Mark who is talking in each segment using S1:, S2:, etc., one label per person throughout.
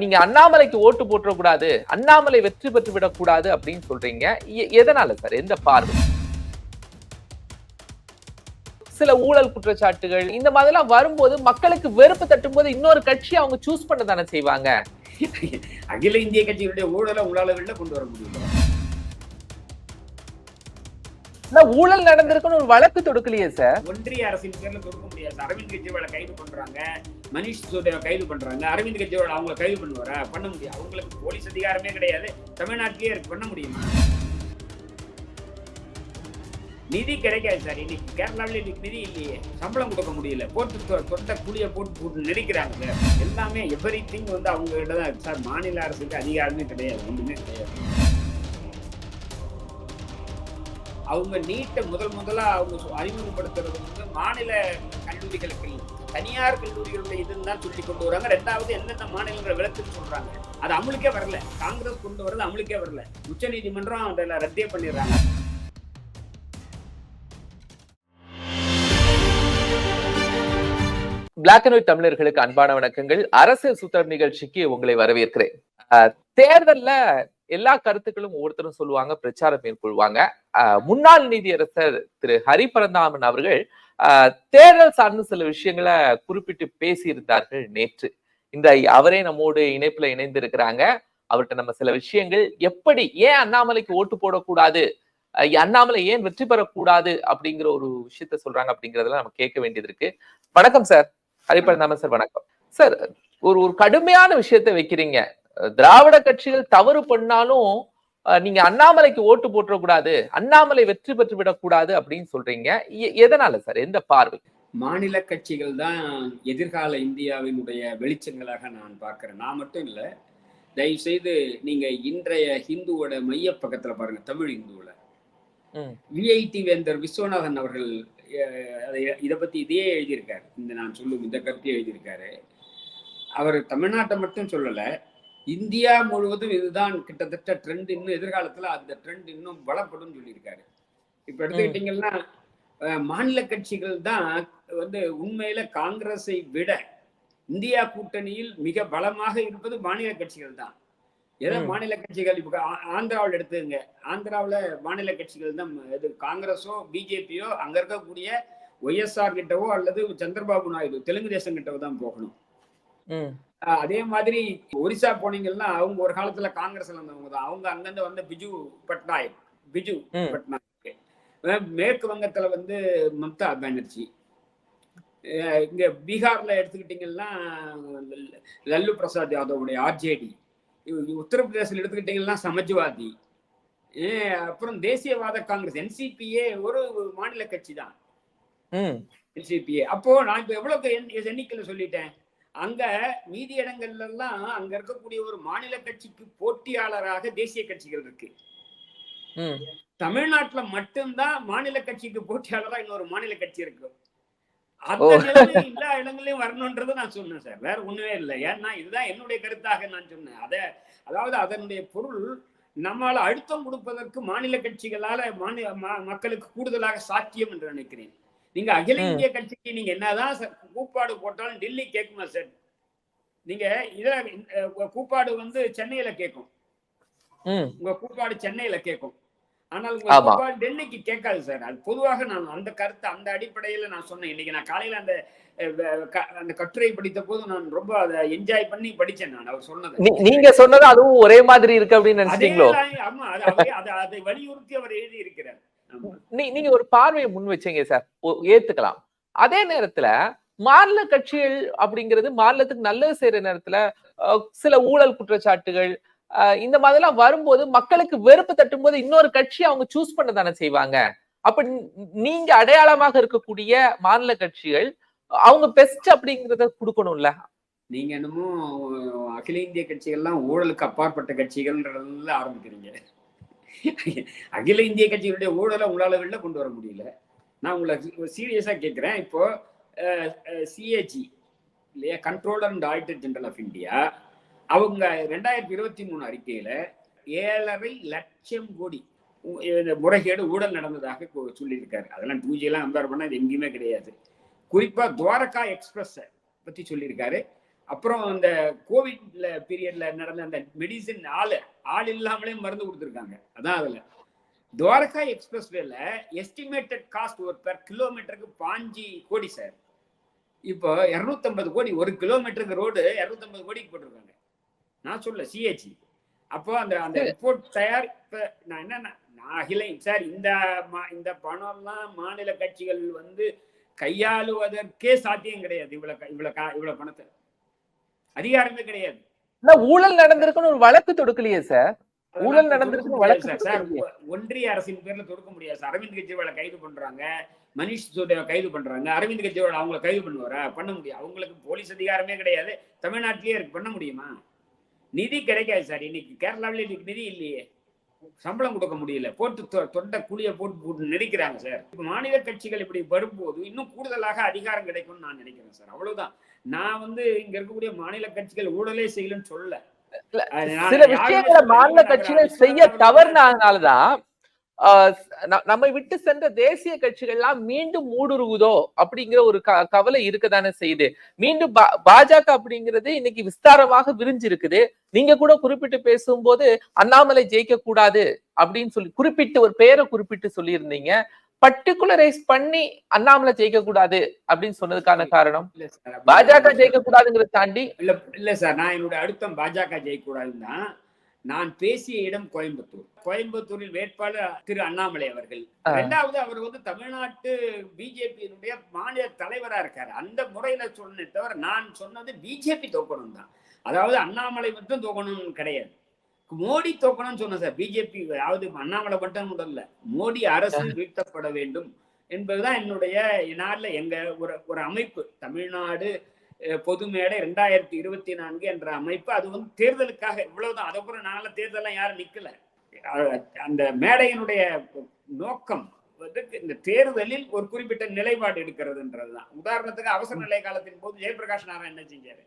S1: நீங்க அண்ணாமலைக்கு ஓட்டு போட்டுறக்கூடாது அண்ணாமலை வெற்றி பெற்று விடக்கூடாது அப்படின்னு சொல்றீங்க. எதனால சார்? எந்த பார்வை? சில ஊழல் குற்றச்சாட்டுகள் இந்த மாதிரிலாம் வரும்போது மக்களுக்கு வெறுப்பு தட்டும் போது இன்னொரு கட்சி அவங்க சூஸ் பண்ண தானே செய்வாங்க.
S2: அகில இந்திய கட்சிகளுடைய ஊழலை உங்களால வெளில கொண்டு வர முடியும்?
S1: ஆனா ஊழல் நடந்திருக்குன்னு ஒரு வழக்கு தொடுக்கலையே சார்
S2: ஒன்றிய அரசின் பேர்ல தொடுக்க முடியாது. அரவிந்த் கெஜ்ரிவால கைது பண்றாங்க. மனிஷ் சிசோடியாவை கைது பண்றாங்க. அரவிந்த் கெஜ்ரிவால் அவங்களை கைது பண்ணுவாரா? பண்ண முடியாது. அவங்களுக்கு போலீஸ் அதிகாரமே கிடையாது. தமிழ்நாட்டிலேயே பண்ண முடியுமா நிதி கிடைக்காது சார். இன்னைக்கு கேரளாவில் இன்னைக்கு நிதி இல்லையே. சம்பளம் கொடுக்க முடியல. போட்டு தொட்ட கூலியை போட்டு போட்டு நெரிக்கிறாங்க சார். எல்லாமே எவ்ரி திங் வந்து அவங்க கிட்ட தான் இருக்கு சார். மாநில அரசுக்கு அதிகாரமே கிடையாது. ஒண்ணுமே கிடையாது. அவங்க நீட்டை முதல் முதலா அவங்க அறிமுகப்படுத்துறது வந்து மாநில கல்லூரிகளுக்கு தனியார் கல்லூரிகளுடைய இதுன்னு தான் சொல்லி கொண்டு வராங்க. ரெண்டாவது எந்தெந்த மாநிலங்களை விளக்குன்னு சொல்றாங்க. அது அமலுக்கே வரல. காங்கிரஸ் கொண்டு வரது அமலுக்கே வரல. உச்ச நீதிமன்றம் அதில் ரத்தே பண்ணிடுறாங்க.
S1: பிளாக் அண்ட் ஒயிட் தமிழர்களுக்கு அன்பான வணக்கங்கள். அரசு சுத்தர் நிகழ்ச்சிக்கு உங்களை வரவேற்கிறேன். அஹ், தேர்தல்ல எல்லா கருத்துக்களும் ஒவ்வொருத்தரும் சொல்லுவாங்க பிரச்சாரம் மேற்கொள்வாங்க. அஹ், முன்னாள் நீதியரசர் திரு ஹரிபரந்தாமன் அவர்கள் தேர்தல் சார்ந்த சில விஷயங்களை குறிப்பிட்டு பேசியிருந்தார்கள் நேற்று. இந்த அவரே நம்மோடு இணைப்புல இணைந்திருக்கிறாங்க. அவர்கிட்ட நம்ம சில விஷயங்கள் எப்படி ஏன் அண்ணாமலைக்கு ஓட்டு போடக்கூடாது அஹ், அண்ணாமலை ஏன் வெற்றி பெறக்கூடாது அப்படிங்கிற ஒரு விஷயத்த சொல்றாங்க அப்படிங்கறதெல்லாம் நம்ம கேட்க வேண்டியது இருக்கு. வணக்கம் சார். ஹரிபரந்தாமன் சார் வணக்கம். சார் ஒரு ஒரு கடுமையான விஷயத்த வைக்கிறீங்க. திராவிட கட்சிகள் தவறு பண்ணாலும் நீங்க அண்ணாமலைக்கு ஓட்டு போட்டுறக்கூடாது அண்ணாமலை வெற்றி பெற்று விடக்கூடாது அப்படின்னு சொல்றீங்க. எதனால சார்? எந்த பார்வை?
S2: மாநில கட்சிகள் தான் எதிர்கால இந்தியாவினுடைய வெளிச்சங்களாக நான் பார்க்கிறேன். நான் மட்டும் இல்லை தயவு செய்து நீங்க இன்றைய ஹிந்துவோட மைய பக்கத்துல பாருங்க தமிழ் ஹிந்துவுல.
S1: ம்.
S2: விஐடி வேந்தர் விஸ்வநாதன் அவர்கள் இதை பத்தி இதையே எழுதியிருக்காரு. இந்த நான் சொல்லும் இந்த கருத்தையே எழுதியிருக்காரு. அவர் தமிழ்நாட்டை மட்டும் சொல்லல இந்தியா முழுவதும் இதுதான் கிட்டத்தட்ட ட்ரெண்ட் இன்னும் எதிர்காலத்துல அந்த ட்ரெண்ட் இன்னும் பலப்படும் சொல்லியிருக்காரு. இப்ப எடுத்துக்கிட்டீங்கன்னா மாநில கட்சிகள் தான் வந்து உண்மையில காங்கிரஸை விட இந்தியா கூட்டணியில் மிக பலமாக இருப்பது மாநில கட்சிகள் தான். ஏதோ. மாநில கட்சிகள் இப்ப ஆந்திராவில் எடுத்துங்க ஆந்திராவுல மாநில கட்சிகள் தான் இது காங்கிரஸோ பிஜேபியோ அங்க இருக்கக்கூடிய ஒய்எஸ்ஆர் கிட்டவோ அல்லது சந்திரபாபு நாயுடு தெலுங்கு தேசம் கிட்டவோ தான் போகணும். அதே மாதிரி ஒரிசா போனீங்கன்னா அவங்க ஒரு காலத்துல காங்கிரஸ்ல இருந்தவங்க தான். அவங்க அங்கிருந்து வந்த பிஜு பட்நாயக் பிஜு. பட்நாயக். மேற்கு வங்கத்துல வந்து மம்தா பானர்ஜி. இங்க பீகார்ல எடுத்துக்கிட்டீங்கன்னா லல்லு பிரசாத் யாதவுடைய ஆர்ஜேடி உத்தரப்பிரதேசத்தில் எடுத்துக்கிட்டீங்கன்னா சமாஜ்வாதி. அப்புறம் தேசியவாத காங்கிரஸ் என்சிபிஏ ஒரு மாநில கட்சி தான். என்சிபிஏ அப்போ நான் இப்ப எவ்வளவு எண்- எண்ணிக்கையில சொல்லிட்டேன்? அங்க மீதி இடங்கள்ல எல்லாம் அங்க இருக்கக்கூடிய ஒரு மாநில கட்சிக்கு போட்டியாளராக தேசிய கட்சிகள் இருக்கு. தமிழ்நாட்டுல மட்டும்தான் மாநில கட்சிக்கு போட்டியாளரா இன்னொரு மாநில கட்சி இருக்கு. அந்த. நிலைமை எல்லா இடங்களையும் வரணும்ன்றது நான் சொன்னேன் சார். வேற ஒண்ணுமே இல்லை. ஏன்னா இதுதான் என்னுடைய கருத்தாக நான் சொன்னேன். அத அதாவது அதனுடைய பொருள் நம்மால அழுத்தம் கொடுப்பதற்கு மாநில கட்சிகளால மாநில மக்களுக்கு கூடுதலாக சாத்தியம் என்று நினைக்கிறேன். நீங்க அகில. இந்திய கட்சிக்கு நீங்க என்னதான் கூப்பாடு போட்டாலும் டெல்லி கேட்குமா சார் நீங்க இத கூப்பாடு வந்து சென்னையில கேட்கும். உங்க கூப்பாடு சென்னையில கேட்கும். ஆனால் உங்க. கூப்பாடு டெல்லிக்கு கேட்காது சார். அது பொதுவாக நான் அந்த கருத்து அந்த அடிப்படையில நான் சொன்னேன். இன்னைக்கு நான் காலையில அந்த அந்த கட்டுரை படித்த போது நான் ரொம்ப அதை என்ஜாய் பண்ணி படிச்சேன் நான் அவர் சொன்னதை.
S1: நீங்க சொன்னது அதுவும் ஒரே மாதிரி இருக்கு அப்படின்னு
S2: line- ஆமா அது அதை அதை வலியுறுத்தி அவர் எழுதி இருக்கிறார்
S1: நீங்க ஒரு பார்வையை முன் வச்சீங்க சார் ஏத்துக்கலாம். அதே நேரத்துல மாநில கட்சிகள் அப்படிங்கிறது மாநிலத்துக்கு நல்லது செய்யற நேரத்துல சில ஊழல் குற்றச்சாட்டுகள் இந்த மாதிரிலாம் வரும்போது மக்களுக்கு வெறுப்பு தட்டும் போது இன்னொரு கட்சி அவங்க சூஸ் பண்ண தானே செய்வாங்க. அப்ப நீங்க அடையாளமாக இருக்கக்கூடிய மாநில கட்சிகள் அவங்க பெஸ்ட் அப்படிங்கறத கொடுக்கணும்ல?
S2: நீங்க என்னமோ அகில இந்திய கட்சிகள்லாம் ஊழலுக்கு அப்பாற்பட்ட கட்சிகள் ஆரம்பிக்கிறீங்க. அகில இந்திய கட்சிகளுடைய ஊழலை உங்களால் வெளில கொண்டு வர முடியல. நான் உங்களை சீரியஸாக கேட்குறேன் இப்போ சிஏஜி இல்லையா controller and auditor general of India அவங்க ரெண்டாயிரத்தி இருபத்தி மூணு அறிக்கையில் ஏழரை லட்சம் கோடி உ- முறைகேடு ஊழல் நடந்ததாக சொல்லியிருக்காரு. அதெல்லாம் டூஜியெல்லாம் எல்லாம் கம்பேர் அது எங்கேயுமே கிடையாது. குறிப்பாக துவாரகா எக்ஸ்பிரஸ் பற்றி சொல்லியிருக்காரு. அப்புறம் அந்த கோவிட்ல பீரியட்ல நடந்த அந்த மெடிசின் ஆளு ஆள் இல்லாமலே மருந்து கொடுத்துருக்காங்க. அதான் அதுல. துவாரகா எக்ஸ்பிரஸ்வேல எஸ்டிமேட்டட் காஸ்ட் ஒரு பெர் கிலோமீட்டருக்கு பாஞ்சு கோடி சார் இப்போ இரநூத்தம்பது கோடி ஒரு கிலோமீட்டருக்கு ரோடு இரநூத்தம்பது கோடிக்கு போட்டிருக்காங்க. நான் சொல்ல சிஹெச்சி அப்போ அந்த அந்த ரிப்போர்ட் தயார் இப்ப நான் என்ன நான் அகிலை சார் இந்த மா- இந்த பணம்லாம் மாநில கட்சிகள் வந்து கையாளுவதற்கே சாத்தியம் கிடையாது. இவ்வளவு க- இவ்வளவு கா- இவ்வளவு பணத்தை. அதிகாரமே கிடையாது.
S1: ஊழல் நடந்திருக்குன்னு ஒரு வழக்கு தொடுக்கலையே சார். ஊழல் நடந்திருக்குன்னு வழக்கு
S2: சார். ஒன்றிய அரசின் பேர்ல தொடுக்க முடியாது சார். அரவிந்த் கெஜ்ரிவாலை கைது பண்றாங்க. மனிஷ் சிசோடியாவை கைது பண்றாங்க. அரவிந்த் கெஜ்ரிவால் அவங்கள கைது பண்ணுவாரா? பண்ண முடியும். அவங்களுக்கு போலீஸ் அதிகாரமே கிடையாது. தமிழ்நாட்டிலேயே இருக்கு. பண்ண முடியுமா? நிதி கிடைக்காது சார். இன்னைக்கு கேரளாவில இன்னைக்கு நிதி இல்லையே. சம்பளம் கொடுக்க முடியல. போட்டு தொண்டை குழிய போட்டு போட்டு நெரிக்கிறாங்க சார். இப்ப மாநில கட்சிகள் இப்படி வரும்போது இன்னும் கூடுதலாக அதிகாரம் கிடைக்கும்னு நான் நினைக்கிறேன் சார். அவ்வளவுதான். நான் வந்து இங்க இருக்கக்கூடிய மாநில கட்சிகள் ஊழலே செய்யலன்னு சொல்லல.
S1: சில விஷயங்களை. மாநில கட்சிகள் செய்ய தவறுனாலதான் நம்மை விட்டு சென்ற தேசிய கட்சிகள்லாம் மீண்டும் ஊடுருவுதோ அப்படிங்கிற ஒரு கவலை இருக்கதானே செய்யுது. மீண்டும் பாஜக அப்படிங்கிறது இன்னைக்கு விஸ்தாரமாக விரிஞ்சிருக்குது. நீங்க கூட குறிப்பிட்டு பேசும்போது அண்ணாமலை ஜெயிக்க கூடாது அப்படின்னு சொல்லி குறிப்பிட்டு ஒரு பேரை குறிப்பிட்டு சொல்லியிருந்தீங்க. பர்டிகுலரைஸ் பண்ணி அண்ணாமலை ஜெயிக்க கூடாது அப்படின்னு சொன்னதுக்கான காரணம்? பாஜக. ஜெயிக்க கூடாதுங்கிறத தாண்டி
S2: இல்ல இல்ல சார் நான் என்னோட அழுத்தம் பாஜக ஜெயிக்கூடாதுன்னு தான். நான் பேசிய இடம் கோயம்புத்தூர். கோயம்புத்தூரில் வேட்பாளர் திரு அண்ணாமலை அவர்கள்.
S1: ஆ.
S2: ரெண்டாவது அவர் வந்து தமிழ்நாட்டு பிஜேபியினுடைய மாநில தலைவரா இருக்காரு. அந்த முறையில சொன்னே தவிர நான் சொன்னது பிஜேபி தோக்கணும் தான். அதாவது அண்ணாமலை மட்டும் தோக்கணும்னு கிடையாது. மோடி தோக்கணும்னு சொன்னேன் சார். பிஜேபி அதாவது அண்ணாமலை மட்டும் முதல்ல மோடி அரசு வீழ்த்தப்பட வேண்டும் என்பதுதான் என்னுடைய நாளில் எங்க ஒரு ஒரு அமைப்பு. தமிழ்நாடு பொது மேடை ரெண்டாயிரத்தி இருபத்தி நான்கு என்ற அமைப்பு. அது வந்து தேர்தலுக்காக இவ்வளவுதான். அதுக்கப்புறம் நாள தேர்தலாம் யாரும் நிக்கல. அந்த மேடையினுடைய நோக்கம் வந்து இந்த தேர்தலில் ஒரு குறிப்பிட்ட நிலைப்பாடு எடுக்கிறதுன்றதுதான். உதாரணத்துக்கு அவசர நிலை காலத்தின் போது ஜெயபிரகாஷ் நாராயண் என்ன செஞ்சாரு?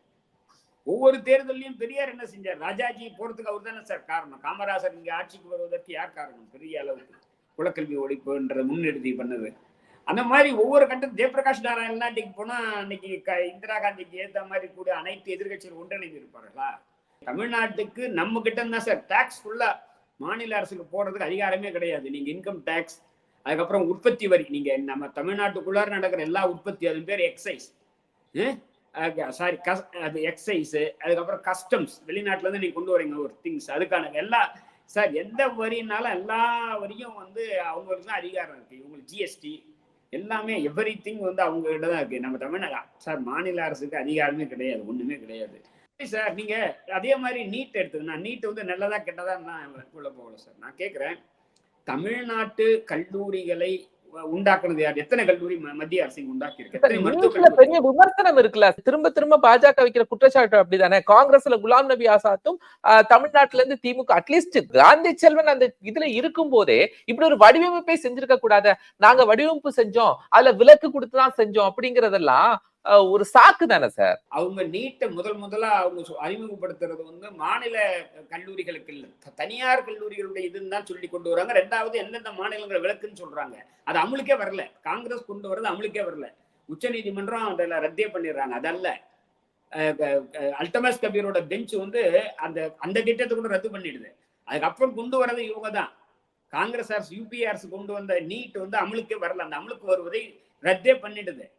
S2: ஒவ்வொரு தேர்தலையும் பெரியார் என்ன செஞ்சார்? ராஜாஜி போறதுக்கு அவர் தானே சார் காரணம். காமராசர் இங்க ஆட்சிக்கு வருவதற்கு யார் காரணம்? பெரிய அளவுக்கு குலக்கல்வி ஒழிப்புன்றது முன்னெடுத்தி பண்ணது. அந்த மாதிரி ஒவ்வொரு கட்டம் ஜெயபிரகாஷ் நாராயண் நாட்டுக்கு போனா அன்னைக்கு க- இந்திரா காந்திக்கு ஏத்த மாதிரி கூட அனைத்து எதிர்கட்சிகள் ஒன்றிணைந்து இருப்பார்களா தமிழ்நாட்டுக்கு நம்ம கிட்ட தான் சார் டாக்ஸ் ஃபுல்லா மாநில அரசுக்கு போடுறதுக்கு அதிகாரமே கிடையாது. நீங்க இன்கம் டாக்ஸ் அதுக்கப்புறம் உற்பத்தி வரி. நீங்க நம்ம தமிழ்நாட்டுக்குள்ளார நடக்கிற எல்லா உற்பத்தி அது பேர் எக்ஸைஸ் சாரி அது எக்ஸைஸ் அதுக்கப்புறம் கஸ்டம்ஸ் வெளிநாட்டுல இருந்து நீங்க கொண்டு வரீங்க ஒரு திங்ஸ் அதுக்கான எல்லா சார் எந்த வரினாலும் எல்லா வரியும் வந்து அவங்களுக்கு தான் அதிகாரம் இருக்கு. இவங்களுக்கு ஜிஎஸ்டி எல்லாமே எவ்ரி திங் வந்து அவங்க கிட்ட தான் இருக்கு. நம்ம தமிழ்நாடு சார் மாநில அரசுக்கு அதிகாரமே கிடையாது ஒண்ணுமே கிடையாது. சார் நீங்க அதே மாதிரி நீட் எடுத்துக்கணும். நீட் வந்து நல்லதா கெட்டதா நான் உள்ள போகல சார். நான் கேட்கறேன் தமிழ்நாட்டு கல்லூரிகளை உண்டாக்குனது யார்? எத்தனை கல்லூரி மத்திய அரசு உண்டாக்கி இருக்கு
S1: பெரிய விமர்சனம் இருக்குல்ல. திரும்ப திரும்ப பாஜக வைக்கிற குற்றச்சாட்டு அப்படிதானே? காங்கிரஸ்ல குலாம் நபி ஆசாத்தும் தமிழ்நாட்டுல இருந்து திமுக அட்லீஸ்ட் காந்தி செல்வன் அந்த இதுல இருக்கும் போதே இப்படி ஒரு வடிவமைப்பை செஞ்சிருக்க கூடாது. நாங்க வடிவமைப்பு செஞ்சோம் அதுல விலக்கு கொடுத்துதான் செஞ்சோம் அப்படிங்கறதெல்லாம் ஒரு சாக்கு தானே சார்?
S2: அவங்க நீட்டை முதல் முதலா அவங்க சொ- அறிமுகப்படுத்துறது வந்து மாநில கல்லூரிகளுக்கு இல்ல. தனியார் கல்லூரிகளுடைய இதுன்னு தான் சொல்லி கொண்டு வராங்க. ரெண்டாவது எந்தெந்த மாநிலங்கள் விளக்குன்னு சொல்றாங்க. அது அமலுக்கே வரல. காங்கிரஸ் கொண்டு வர்றது அமலுக்கே வரல. உச்சநீதிமன்றம் அதில் ரத்தே பண்ணிடுறாங்க. அதல்ல. அல்டமஸ் கபீரோட பெஞ்ச் வந்து அந்த அந்த திட்டத்தை கூட ரத்து பண்ணிடுது. அதுக்கப்புறம் கொண்டு வர்றது இவங்க தான். காங்கிரஸ் அரசு யூபிஏ அரசு கொண்டு வந்த நீட் வந்து அமலுக்கே வரல. அந்த அமலுக்கு வருவதை ரத்தே பண்ணிடுது.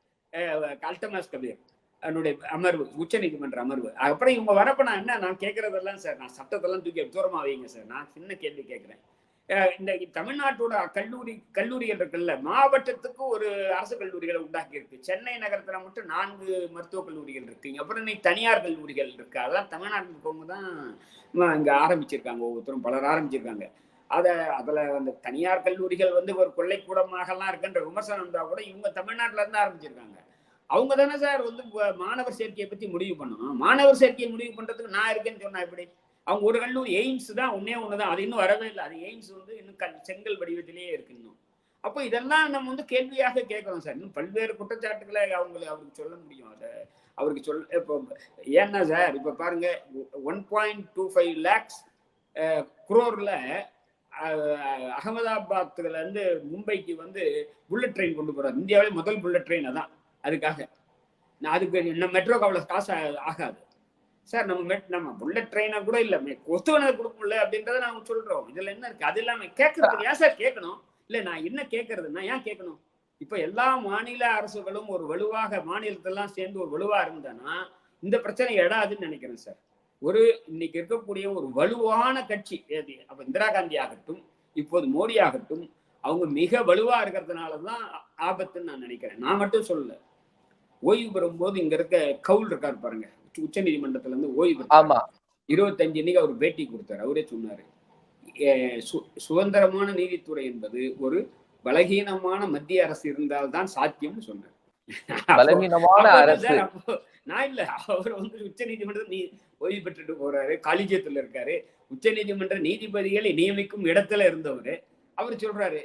S2: கல்டமாஸ் கபீர் என்னுடைய அமர்வு உச்சநீதிமன்ற அமர்வு. அப்புறம் இவங்க வரப்ப நான் என்ன நான் கேட்கறதெல்லாம் சார் நான் சட்டத்தெல்லாம் தூக்கி தூரமா வைங்க சார். நான் சின்ன கேள்வி கேட்கிறேன் இந்த தமிழ்நாட்டோட கல்லூரி கல்லூரிகள் இருக்குல்ல மாவட்டத்துக்கு ஒரு அரசு கல்லூரிகளை உண்டாக்கி இருக்கு சென்னை நகரத்துல மட்டும் நான்கு மருத்துவக் கல்லூரிகள் இருக்கு. அப்புறம் இன்னைக்கு தனியார் கல்லூரிகள் இருக்கு. அதெல்லாம் தமிழ்நாட்டில் போகும்போது தான் இங்க ஆரம்பிச்சிருக்காங்க. ஒவ்வொருத்தரும் பலர் ஆரம்பிச்சிருக்காங்க. அதை அதில் அந்த தனியார் கல்லூரிகள் வந்து ஒரு கொள்ளைக்கூடமாகலாம் இருக்குன்ற விமர்சனம் இருந்தால் கூட இவங்க தமிழ்நாட்டுல இருந்து ஆரம்பிச்சிருக்காங்க. அவங்க தானே சார் வந்து மாணவர் சேர்க்கையை பற்றி முடிவு பண்ணணும். மாணவர் சேர்க்கையை முடிவு பண்ணுறதுக்கு நான் இருக்கேன்னு சொன்னா எப்படி? அவங்க ஒரு கல்லூரி எய்ம்ஸ் தான் ஒன்னே ஒன்று தான் அது இன்னும் வரவே இல்லை. அது எய்ம்ஸ் வந்து இன்னும் கல் செங்கல் வடிவத்திலேயே இருக்கு இன்னும். அப்போ இதெல்லாம் நம்ம வந்து கேள்வியாக கேட்குறோம் சார். இன்னும் பல்வேறு குற்றச்சாட்டுகளை அவங்களை அவருக்கு சொல்ல முடியும். அதை அவருக்கு சொல் இப்போ ஏன்னா சார் இப்போ பாருங்க one point two five lakhs குரோரில் அகமதாபாத்ல இருந்து மும்பைக்கு வந்து புல்லட் ட்ரெயின் கொண்டு போறாரு. இந்தியாவிலே முதல் புல்லட் ட்ரெயின் அதான். அதுக்காக. நான் அதுக்கு நம்ம மெட்ரோக்கு அவ்வளோ காசு ஆகாது. சார் நம்ம மெட் நம்ம புல்லட் ட்ரெயினா கூட இல்ல. கொத்துவனதை கொடுக்கல அப்படின்றத நாங்க சொல்றோம். இதுல என்ன இருக்கு? அது இல்லாம கேட்கறதுக்கு ஏன் சார்? கேட்கணும் இல்ல நான் என்ன கேட்கறதுன்னா ஏன் கேட்கணும் இப்ப எல்லா மாநில அரசுகளும் ஒரு வலுவாக மாநிலத்தெல்லாம் சேர்ந்து ஒரு வலுவா இருந்தேன்னா இந்த பிரச்சனை எடாதுன்னு நினைக்கிறேன் சார். ஒரு இன்னைக்கு இருக்கக்கூடிய ஒரு வலுவான கட்சி? அப்ப இந்திரா காந்தி ஆகட்டும் இப்போது மோடி ஆகட்டும் அவங்க மிக வலுவா இருக்கிறதுனாலதான் ஆபத்துன்னு நான் நினைக்கிறேன். நான் மட்டும் சொல்லல. ஓய்வு பெறும்போது இங்க இருக்க கவுல் இருக்காரு பாருங்க. உச்ச நீதிமன்றத்துல இருந்து ஓய்வு.
S1: ஆமா.
S2: இருபத்தஞ்சு இன்னைக்கு அவர் பேட்டி கொடுத்தாரு. அவரே சொன்னாரு சுதந்திரமான நீதித்துறை என்பது ஒரு பலகீனமான மத்திய அரசு இருந்தால்தான் சாத்தியம்னு சொன்னார்.
S1: பலவீனமான அரசு.
S2: நான் இல்ல. அவர் வந்து உச்ச நீதிமன்றம் நீ ஓய்வு பெற்றுட்டு போறாரு. காலிஜியத்துல இருக்காரு. உச்ச நீதிமன்ற நீதிபதிகளை நியமிக்கும் இடத்துல இருந்தவர். அவர் சொல்றாரு